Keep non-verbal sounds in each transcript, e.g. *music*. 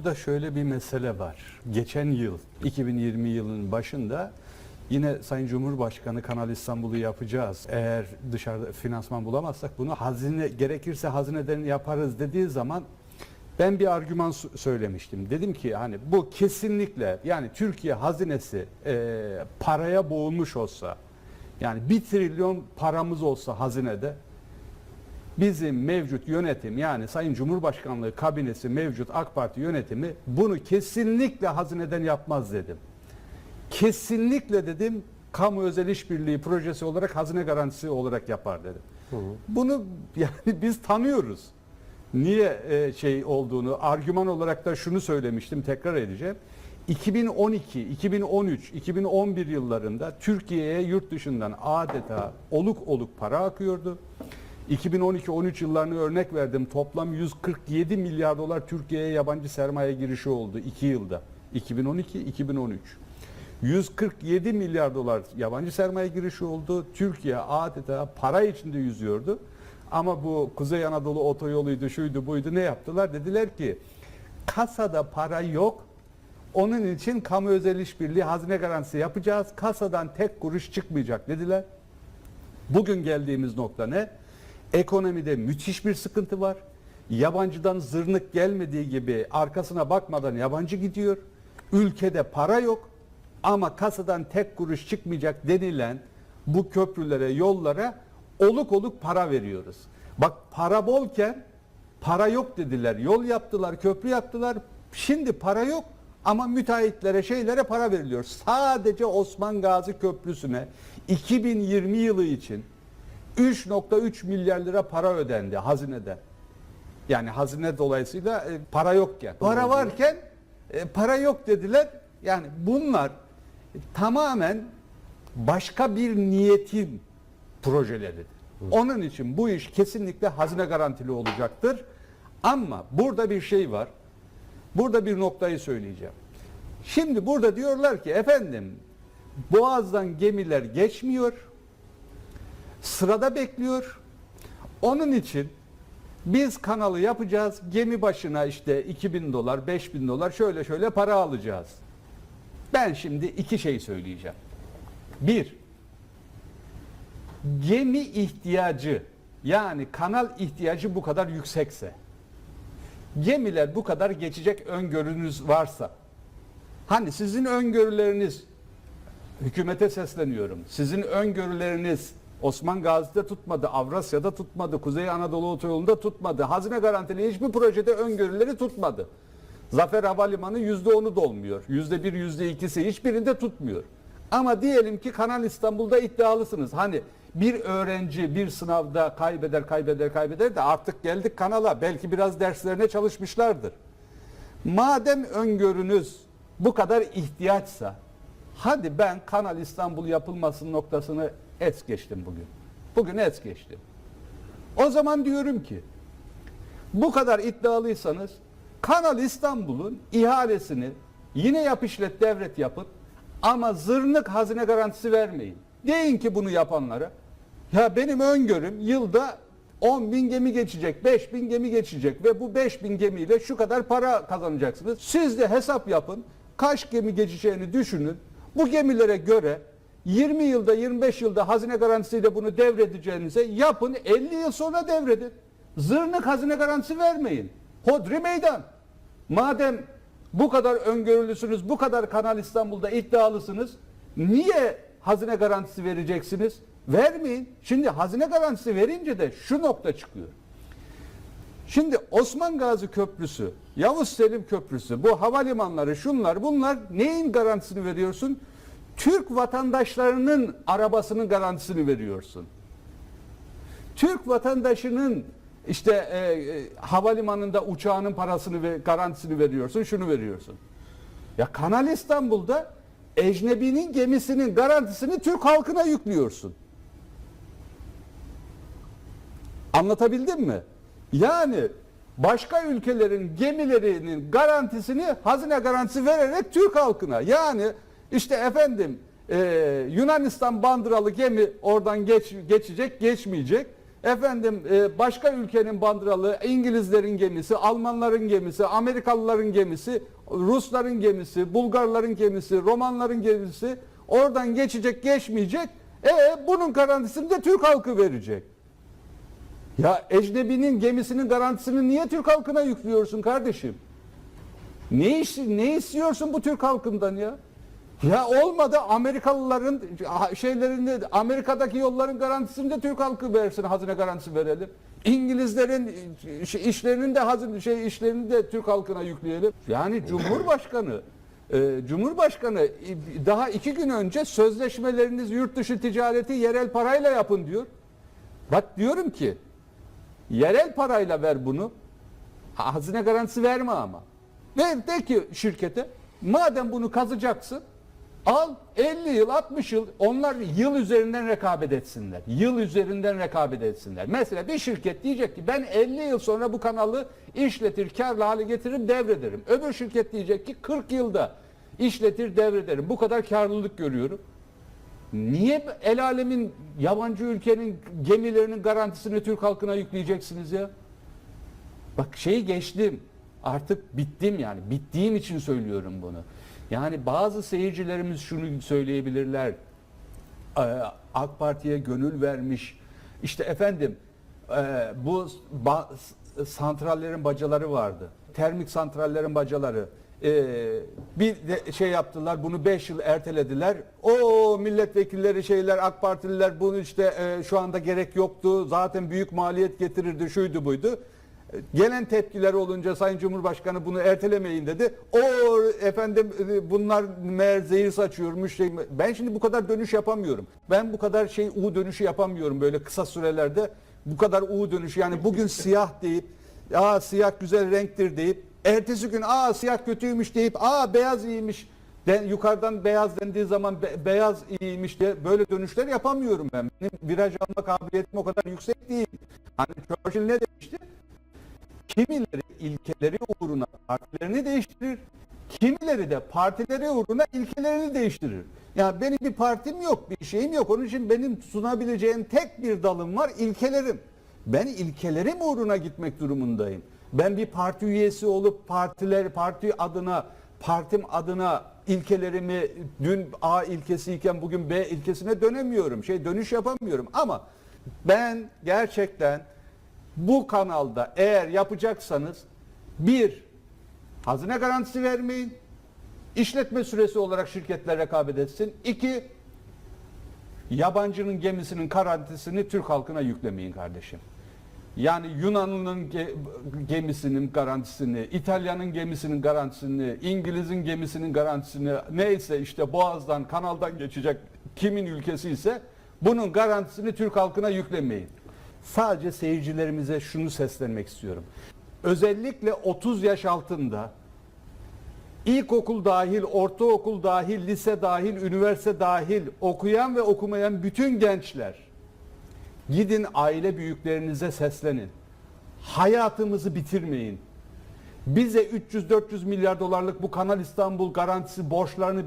Burada şöyle bir mesele var. Geçen yıl 2020 yılının başında yine Sayın Cumhurbaşkanı Kanal İstanbul'u yapacağız. Eğer dışarıda finansman bulamazsak bunu hazine gerekirse hazineden yaparız dediği zaman ben bir argüman söylemiştim. Dedim ki hani bu kesinlikle yani Türkiye hazinesi e, paraya boğulmuş olsa yani bir trilyon paramız olsa hazinede bizim mevcut yönetim yani Sayın Cumhurbaşkanlığı kabinesi mevcut AK Parti yönetimi bunu kesinlikle hazineden yapmaz dedim. Kesinlikle dedim kamu özel işbirliği projesi olarak hazine garantisi olarak yapar dedim. Bunu *laughs* yani biz tanıyoruz. Niye e, şey olduğunu argüman olarak da şunu söylemiştim tekrar edeceğim. 2012, 2013, 2011 yıllarında Türkiye'ye yurt dışından adeta oluk oluk para akıyordu. 2012-13 yıllarını örnek verdim. Toplam 147 milyar dolar Türkiye'ye yabancı sermaye girişi oldu 2 yılda. 2012-2013. 147 milyar dolar yabancı sermaye girişi oldu. Türkiye adeta para içinde yüzüyordu. Ama bu Kuzey Anadolu otoyoluydu, şuydu, buydu ne yaptılar? Dediler ki kasada para yok. Onun için kamu özel işbirliği hazine garantisi yapacağız. Kasadan tek kuruş çıkmayacak dediler. Bugün geldiğimiz nokta ne? Ekonomide müthiş bir sıkıntı var. Yabancıdan zırnık gelmediği gibi arkasına bakmadan yabancı gidiyor. Ülkede para yok ama kasadan tek kuruş çıkmayacak denilen bu köprülere, yollara oluk oluk para veriyoruz. Bak para bolken para yok dediler. Yol yaptılar, köprü yaptılar. Şimdi para yok ama müteahhitlere, şeylere para veriliyor. Sadece Osman Gazi Köprüsü'ne 2020 yılı için 3.3 milyar lira para ödendi hazineden. Yani hazine dolayısıyla e, para yokken. Para varken e, para yok dediler. Yani bunlar tamamen başka bir niyetin projeleridir. Onun için bu iş kesinlikle hazine garantili olacaktır. Ama burada bir şey var. Burada bir noktayı söyleyeceğim. Şimdi burada diyorlar ki efendim Boğaz'dan gemiler geçmiyor. Sırada bekliyor. Onun için biz kanalı yapacağız. Gemi başına işte 2000 dolar, 5000 dolar şöyle şöyle para alacağız. Ben şimdi iki şey söyleyeceğim. Bir, gemi ihtiyacı yani kanal ihtiyacı bu kadar yüksekse, gemiler bu kadar geçecek öngörünüz varsa, hani sizin öngörüleriniz, hükümete sesleniyorum, sizin öngörüleriniz Osman Gazi'de tutmadı, Avrasya'da tutmadı, Kuzey Anadolu Otoyolu'nda tutmadı, hazine garantili hiçbir projede öngörüleri tutmadı. Zafer Havalimanı yüzde onu dolmuyor. Yüzde bir, yüzde ikisi hiçbirinde tutmuyor. Ama diyelim ki Kanal İstanbul'da iddialısınız. Hani bir öğrenci bir sınavda kaybeder, kaybeder, kaybeder de artık geldik kanala. Belki biraz derslerine çalışmışlardır. Madem öngörünüz bu kadar ihtiyaçsa hadi ben Kanal İstanbul yapılmasının noktasını es geçtim bugün. Bugün es geçtim. O zaman diyorum ki bu kadar iddialıysanız Kanal İstanbul'un ihalesini yine yap işlet devret yapın ama zırnık hazine garantisi vermeyin. Deyin ki bunu yapanlara ya benim öngörüm yılda 10 bin gemi geçecek, 5 bin gemi geçecek ve bu 5 bin gemiyle şu kadar para kazanacaksınız. Siz de hesap yapın, kaç gemi geçeceğini düşünün. Bu gemilere göre 20 yılda 25 yılda hazine garantisiyle bunu devredeceğinize yapın 50 yıl sonra devredin. Zırnık hazine garantisi vermeyin. Hodri meydan. Madem bu kadar öngörülüsünüz, bu kadar Kanal İstanbul'da iddialısınız, niye hazine garantisi vereceksiniz? Vermeyin. Şimdi hazine garantisi verince de şu nokta çıkıyor. Şimdi Osman Gazi Köprüsü, Yavuz Selim Köprüsü, bu havalimanları şunlar bunlar neyin garantisini veriyorsun? Türk vatandaşlarının arabasının garantisini veriyorsun. Türk vatandaşının işte e, e, havalimanında uçağının parasını ve garantisini veriyorsun, şunu veriyorsun. Ya Kanal İstanbul'da ecnebinin gemisinin garantisini Türk halkına yüklüyorsun. Anlatabildim mi? Yani başka ülkelerin gemilerinin garantisini hazine garantisi vererek Türk halkına yani işte efendim e, Yunanistan bandıralı gemi oradan geç, geçecek geçmeyecek Efendim e, başka ülkenin bandıralı, İngilizlerin gemisi, Almanların gemisi, Amerikalıların gemisi, Rusların gemisi, Bulgarların gemisi, Romanların gemisi oradan geçecek geçmeyecek. E bunun garantisini de Türk halkı verecek. Ya ecnebinin gemisinin garantisini niye Türk halkına yüklüyorsun kardeşim? Ne iş, ne istiyorsun bu Türk halkından ya? Ya olmadı Amerikalıların şeylerinde Amerika'daki yolların garantisini de Türk halkı versin hazine garantisi verelim. İngilizlerin işlerinin de hazine şey işlerini de Türk halkına yükleyelim. Yani Cumhurbaşkanı e, Cumhurbaşkanı e, daha iki gün önce sözleşmeleriniz yurt dışı ticareti yerel parayla yapın diyor. Bak diyorum ki yerel parayla ver bunu. Ha, Hazine garantisi verme ama. Ver de ki şirkete madem bunu kazacaksın al 50 yıl 60 yıl onlar yıl üzerinden rekabet etsinler. Yıl üzerinden rekabet etsinler. Mesela bir şirket diyecek ki ben 50 yıl sonra bu kanalı işletir karlı hale getiririm devrederim. Öbür şirket diyecek ki 40 yılda işletir devrederim. Bu kadar karlılık görüyorum. Niye el alemin yabancı ülkenin gemilerinin garantisini Türk halkına yükleyeceksiniz ya? Bak şeyi geçtim. Artık bittim yani. Bittiğim için söylüyorum bunu. Yani bazı seyircilerimiz şunu söyleyebilirler. Ee, AK Parti'ye gönül vermiş. İşte efendim e, bu santrallerin bacaları vardı. Termik santrallerin bacaları. Ee, bir şey yaptılar bunu 5 yıl ertelediler. O milletvekilleri şeyler AK Partililer bunu işte e, şu anda gerek yoktu. Zaten büyük maliyet getirirdi şuydu buydu. Gelen tepkiler olunca Sayın Cumhurbaşkanı bunu ertelemeyin dedi. O efendim bunlar meğer zehir saçıyormuş. Şey, ben şimdi bu kadar dönüş yapamıyorum. Ben bu kadar şey U dönüşü yapamıyorum böyle kısa sürelerde. Bu kadar U dönüşü yani bugün *laughs* siyah deyip aa siyah güzel renktir deyip ertesi gün aa siyah kötüymüş deyip aa beyaz iyiymiş den, yukarıdan beyaz dendiği zaman be- beyaz iyiymiş diye böyle dönüşler yapamıyorum ben. Benim viraj alma kabiliyetim o kadar yüksek değil. Hani Churchill ne demişti? Kimileri ilkeleri uğruna partilerini değiştirir. Kimileri de partileri uğruna ilkelerini değiştirir. Yani benim bir partim yok, bir şeyim yok. Onun için benim sunabileceğim tek bir dalım var, ilkelerim. Ben ilkelerim uğruna gitmek durumundayım. Ben bir parti üyesi olup partiler, parti adına, partim adına ilkelerimi dün A ilkesiyken bugün B ilkesine dönemiyorum. Şey dönüş yapamıyorum. Ama ben gerçekten bu kanalda eğer yapacaksanız bir hazine garantisi vermeyin. İşletme süresi olarak şirketler rekabet etsin. İki yabancının gemisinin garantisini Türk halkına yüklemeyin kardeşim. Yani Yunanlı'nın ge- gemisinin garantisini, İtalya'nın gemisinin garantisini, İngiliz'in gemisinin garantisini neyse işte Boğaz'dan, kanaldan geçecek kimin ülkesi ise bunun garantisini Türk halkına yüklemeyin. Sadece seyircilerimize şunu seslenmek istiyorum. Özellikle 30 yaş altında İlkokul dahil, ortaokul dahil, lise dahil, üniversite dahil okuyan ve okumayan bütün gençler gidin aile büyüklerinize seslenin. Hayatımızı bitirmeyin. Bize 300-400 milyar dolarlık bu Kanal İstanbul garantisi borçlarını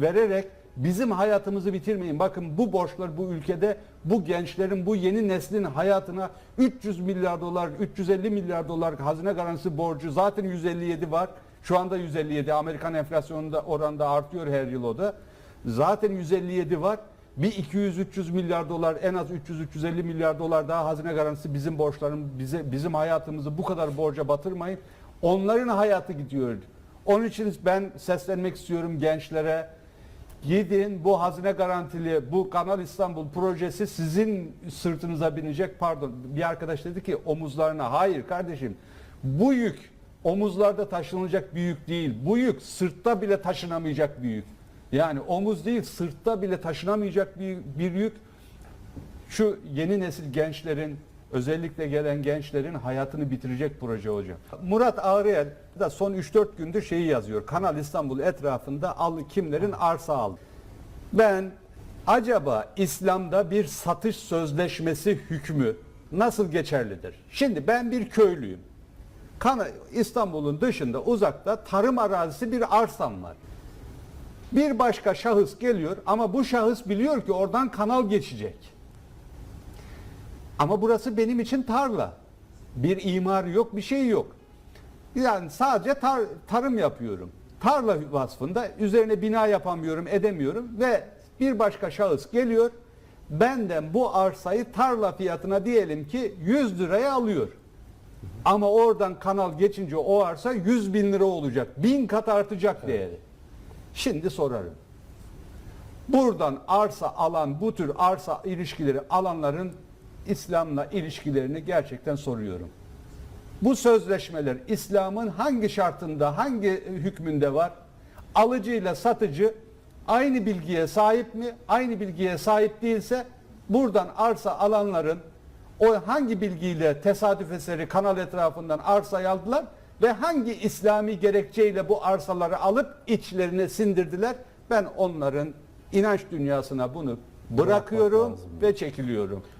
vererek bizim hayatımızı bitirmeyin. Bakın bu borçlar bu ülkede bu gençlerin, bu yeni neslin hayatına 300 milyar dolar, 350 milyar dolar hazine garantisi borcu zaten 157 var. Şu anda 157 Amerikan enflasyonunda oranda artıyor her yıl o da. Zaten 157 var. Bir 200-300 milyar dolar en az 300-350 milyar dolar daha hazine garantisi bizim borçların bize bizim hayatımızı bu kadar borca batırmayın. Onların hayatı gidiyor. Onun için ben seslenmek istiyorum gençlere. Gidin bu hazine garantili bu Kanal İstanbul projesi sizin sırtınıza binecek. Pardon bir arkadaş dedi ki omuzlarına. Hayır kardeşim bu yük omuzlarda taşınacak bir yük değil. Bu yük sırtta bile taşınamayacak bir yük. Yani omuz değil sırtta bile taşınamayacak bir, bir yük. Şu yeni nesil gençlerin özellikle gelen gençlerin hayatını bitirecek proje hocam. Murat Ağrıel da son 3-4 gündür şeyi yazıyor. Kanal İstanbul etrafında al kimlerin arsa aldı. Ben acaba İslam'da bir satış sözleşmesi hükmü nasıl geçerlidir? Şimdi ben bir köylüyüm. Kana- İstanbul'un dışında uzakta tarım arazisi bir arsam var. Bir başka şahıs geliyor ama bu şahıs biliyor ki oradan kanal geçecek. Ama burası benim için tarla. Bir imar yok, bir şey yok. Yani sadece tar- tarım yapıyorum. Tarla vasfında üzerine bina yapamıyorum, edemiyorum ve bir başka şahıs geliyor. Benden bu arsayı tarla fiyatına diyelim ki 100 liraya alıyor. Ama oradan kanal geçince o arsa 100 bin lira olacak. Bin kat artacak değeri. Şimdi sorarım. Buradan arsa alan, bu tür arsa ilişkileri alanların İslam'la ilişkilerini gerçekten soruyorum. Bu sözleşmeler İslam'ın hangi şartında, hangi hükmünde var? Alıcıyla satıcı aynı bilgiye sahip mi? Aynı bilgiye sahip değilse buradan arsa alanların o hangi bilgiyle tesadüf eseri kanal etrafından arsayı aldılar ve hangi İslami gerekçeyle bu arsaları alıp içlerine sindirdiler? Ben onların inanç dünyasına bunu bırakıyorum ve çekiliyorum.